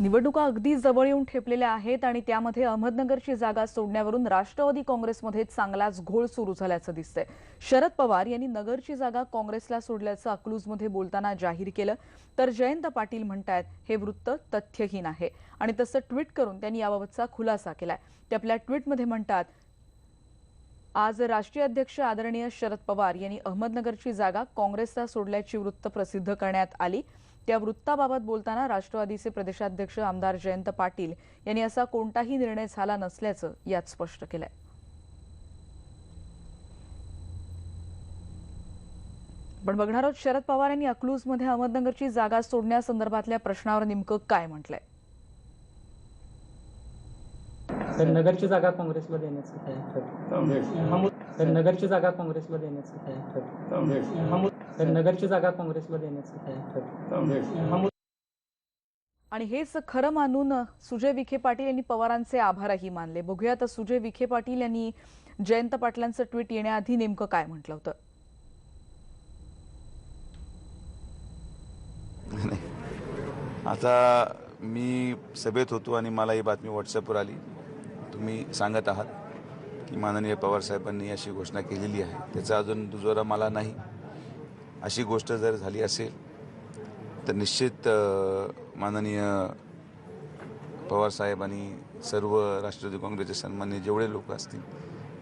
निवडणुका अगदी जवळ येऊन ठेपलेल्या आहेत आणि त्यामध्ये अहमदनगरची जागा सोडण्यावरून राष्ट्रवादी काँग्रेसमध्ये चांगलाच घोळ सुरू झाल्याचं दिसतंय. शरद पवार यांनी नगरची जागा काँग्रेसला सोडल्याचं अकलूजमध्ये बोलताना जाहीर केलं. तर जयंत पाटील म्हणतायत हे वृत्त तथ्यहीन आहे. आणि तसं ट्विट करून त्यांनी याबाबतचा खुलासा केलाय. ते आपल्या ट्विटमध्ये म्हणतात आज राष्ट्रीय अध्यक्ष आदरणीय शरद पवार यांनी अहमदनगरची जागा काँग्रेसला सोडल्याची वृत्त प्रसिद्ध करण्यात आली. त्या वृत्ताबाबत बोलताना राष्ट्रवादीचे प्रदेशाध्यक्ष आमदार जयंत पाटील यांनी असा कोणताही निर्णय झाला नसल्याचं यात स्पष्ट केलंय. पण बघणार आहोत शरद पवार यांनी अकलूजमध्ये अहमदनगरची जागा सोडण्यासंदर्भातल्या प्रश्नावर नेमकं काय म्हटलंय? तर नगरची जागा काँग्रेसला देण्याचं काय तर नगरची जागा काँग्रेसला देण्याचं काय ठरलं? हा मुद्दा- तर नगरची जागा काँग्रेसला देण्याचं काय ठरलं? हा मुद्दा- आणि हेच खरं मानून सुजय विखे पाटील यांनी पवारांचे आभारही मानले. बघूया तर सुजय विखे पाटील यांनी जयंत पाटलांचं ट्विट येण्याआधी नेमकं काय म्हटलं होतं? आता मी सभेत होतो आणि मला ही बातमी व्हॉट्सअपवर आली. तुम्ही सांगत आहात. की माननीय पवारसाहेबांनी अशी घोषणा केलेली आहे. त्याचा अजून दुजोरा मला नाही. अशी गोष्ट जर झाली असेल तर निश्चित माननीय पवारसाहेबांनी सर्व राष्ट्रवादी काँग्रेसचे सन्मान्य जेवढे लोक असतील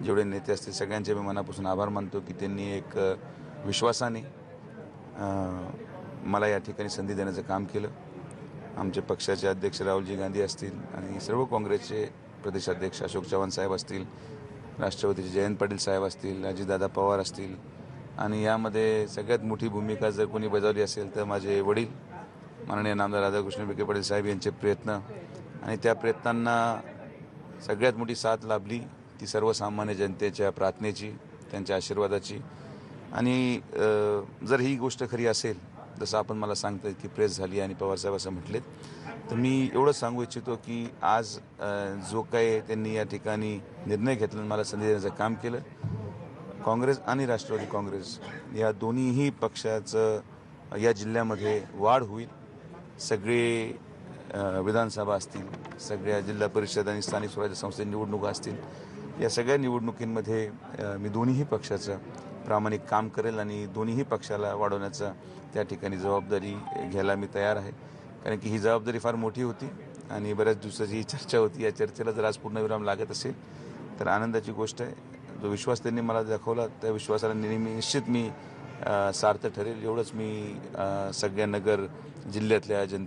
जेवढे नेते असतील सगळ्यांचे मी मनापासून आभार मानतो की त्यांनी एक विश्वासाने मला या ठिकाणी संधी देण्याचं काम केलं. आमचे पक्षाचे अध्यक्ष राहुलजी गांधी असतील आणि सर्व काँग्रेसचे प्रदेशाध्यक्ष अशोक चव्हाण साहेब असतील राष्ट्रवादीचे जयंत पाटील साहेब असतील अजितदादा पवार असतील. आणि यामध्ये सगळ्यात मोठी भूमिका जर कोणी बजावली असेल तर माझे वडील माननीय नामदार राधाकृष्ण विखे पाटील साहेब यांचे प्रयत्न. आणि त्या प्रयत्नांना सगळ्यात मोठी साथ लाभली ती सर्वसामान्य जनतेच्या प्रार्थनेची त्यांच्या आशीर्वादाची. आणि जर ही गोष्ट खरी असेल जसं आपण मला सांगताय की प्रेस झाली आणि पवारसाहेब असं म्हटलेत तर मी एवढंच सांगू इच्छितो की आज जो काही त्यांनी या ठिकाणी निर्णय घेतला आणि मला संधी देण्याचं काम केलं. काँग्रेस आणि राष्ट्रवादी काँग्रेस या दोन्हीही पक्षाचं या जिल्ह्यामध्ये वाढ होईल. सगळे विधानसभा असतील सगळ्या जिल्हा परिषद आणि स्थानिक स्वराज्य संस्थे निवडणुका असतील या सगळ्या निवडणुकींमध्ये मी दोन्हीही पक्षाचं प्रामाणिक काम करेल आणि दोन्हीही पक्षाला वाढवण्याचा त्या ठिकाणी जबाबदारी घ्यायला मी तयार आहे. कारण की ही जबाबदारी फार मोठी होती आणि बऱ्याच दिवसाची ही चर्चा होती. या चर्चेला जर आज पूर्णविराम लागत असेल तर आनंदाची गोष्ट आहे. जो विश्वास त्यांनी मला दाखवला त्या विश्वासाला नेहमी निश्चित मी सार्थ ठरेल. एवढंच मी सगळ्या नगर जिल्ह्यातल्या जनते